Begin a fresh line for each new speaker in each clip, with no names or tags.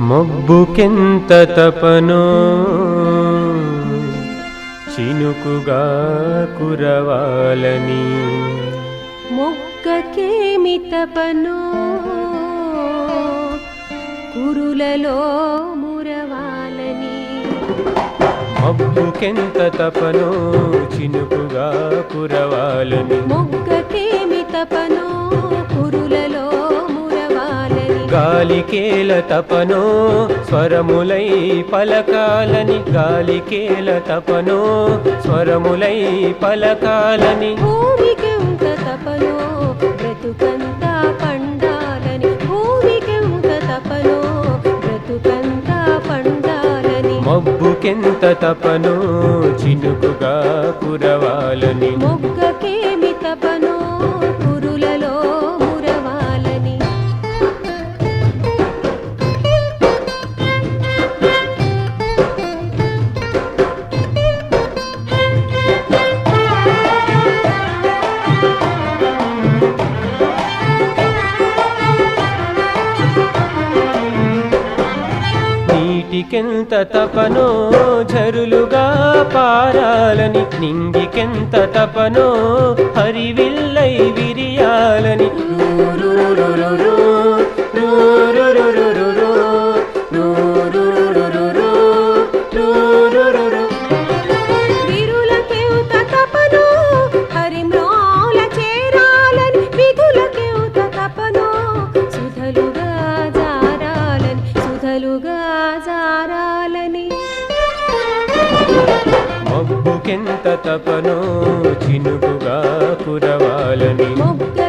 మొబ్బుకెంత తపనో. చినుకుగా కురవాలని.
మొగ్గకేమి తపనో. కురులలో మురవాలని.
మబ్బుకెంత తపనో. చినుకుగా కురవాలని.
మొగ్గకేమి
గాలికేల తపనో స్వరములై పలకాలని గాలికేల తపనో స్వరములై పలకాలని.
భూమికెంత తపనో బ్రతుకంతా పండాలని. భూమికెంత తపనో బ్రతుకంతా పండాలని.
మబ్బుకెంత తపనో చినుకుగా కురవాలని.
మొగ్గకేమి
నింగికెంత తపనో ఝరులుగా పారాలని నింగికెంత తపనో హరివిల్లై విరియాలని. రూరురురురు, మబ్బుకెంత తపనో చినుకుగా కురవాలని.
మొగ్గకేమి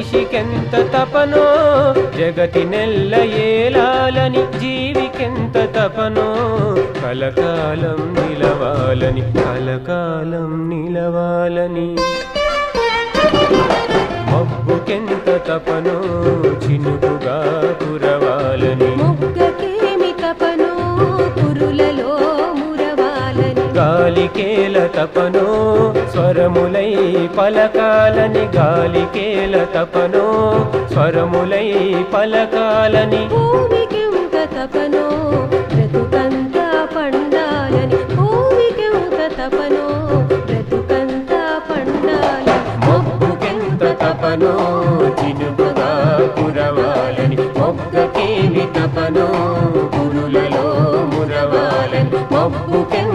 మనిషికెంత తపనో? జగతి నెల్ల ఏలాలని జీవికెంత తపనో? కలకాలం నిలవాలని కలకాలం నిలవాలని. గాలికేల తపను స్వరములై పలకాలని గాలికేల తపను స్వరములై పలకాలని
భూమికెంత తపనో
గురులలో మురవాలని మొక్కుకెంత